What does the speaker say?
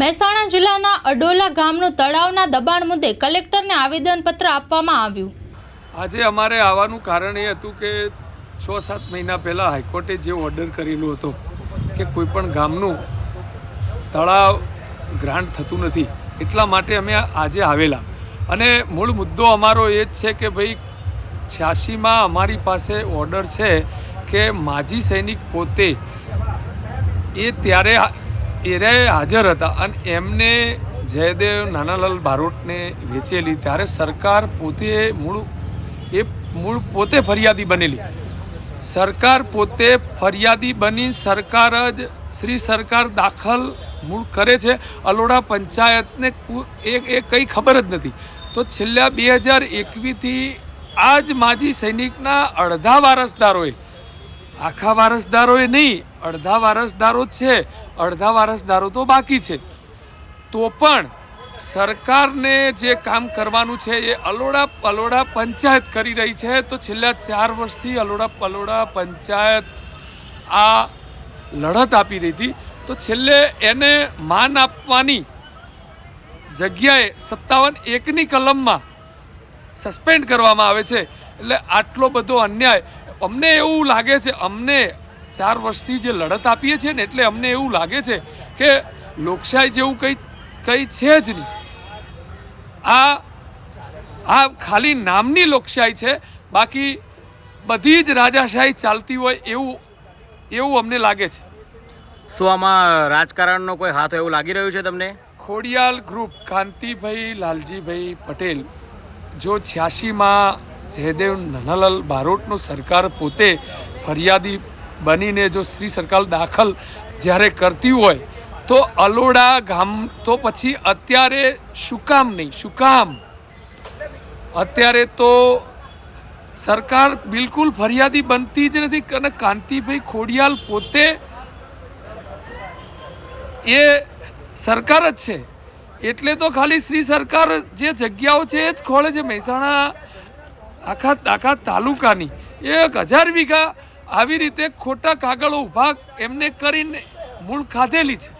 મહેસાણા જિલ્લાના અડોલા ગામનું તળાવના દબાણ મુદ્દે કલેક્ટરને આવેદનપત્ર આપવામાં આવ્યું. આજે અમારે આવવાનું કારણ એ હતું કે છ સાત મહિના પહેલાં હાઈકોર્ટે જે ઓર્ડર કરેલો હતો કે કોઈ પણ ગામનું તળાવ ગ્રાન્ટ થતું નથી, એટલા માટે અમે આજે આવેલા. અને મૂળ મુદ્દો અમારો એ જ છે કે ભાઈ, છ્યાસીમાં અમારી પાસે ઓર્ડર છે કે માજી સૈનિક પોતે એ ત્યારે એરે હાજર હતા અને એમને જયદેવ નાનાલાલ બારોટને વેચેલી ત્યારે સરકાર પોતે મૂળ, એ મૂળ પોતે ફરિયાદી બનેલી. સરકાર પોતે ફરિયાદી બની સરકાર જ શ્રી સરકાર દાખલ મૂળ કરે છે. અલોડા પંચાયતને એ એ કંઈ ખબર જ નથી. તો છેલ્લા બે હજાર એકવીસથી આ જ માજી સૈનિકના અડધા વારસદારોએ આખા વારસદારોએ નહીં, અડધા વારસદારો જ છે, અડધા વારસદારો તો બાકી છે. તો પણ સરકારને જે કામ કરવાનું છે એ અલોડા પલોડા પંચાયત કરી રહી છે, તો છેલ્લા ચાર વર્ષથી અલોડા પલોડા પંચાયત આ લડત આપી રહી હતી. તો છેલ્લે એને માન આપવાની જગ્યાએ સત્તાવન એકની કલમમાં સસ્પેન્ડ કરવામાં આવે છે. એટલે આટલો બધો અન્યાય અમને એવું લાગે છે અમને ચાર વર્ષથી જે લડત આપીએ છીએ ને એટલે અમને એવું લાગે છે કે લોકશાહી જેવું કંઈ કંઈ છે જ નહીં. આ આ ખાલી નામની લોકશાહી છે બાકી બધી જ રાજાશાહી ચાલતી હોય એવું એવું અમને લાગે છે. શું આમાં રાજકારણનો કોઈ હાથ એવું લાગી રહ્યું છે તમને? ખોડિયાલ ગ્રુપ કાંતિભાઈ લાલજીભાઈ પટેલ જો છ્યાસીમાં જયદેવ નાનાલાલ બારોટનું સરકાર પોતે ફરિયાદી બનીને જો શ્રી સરકાર દાખલ જ્યારે કરતી હોય, તો અલોડા ગામ, તો પછી અત્યારે શું કામ નહીં, શું કામ? અત્યારે તો સરકાર બિલકુલ ફરિયાદી બનતી જ નથી અને કાંતિભાઈ ખોડિયાલ પોતે એ સરકાર જ છે. એટલે તો ખાલી શ્રી સરકાર જે જગ્યાઓ છે એ જ ખોળે છે. મહેસાણા આખા આખા તાલુકાની. એક હજાર વીઘા આવી રીતે ખોટા કાગળો ઊભા એમને કરીને મૂળ ખાધેલી છે.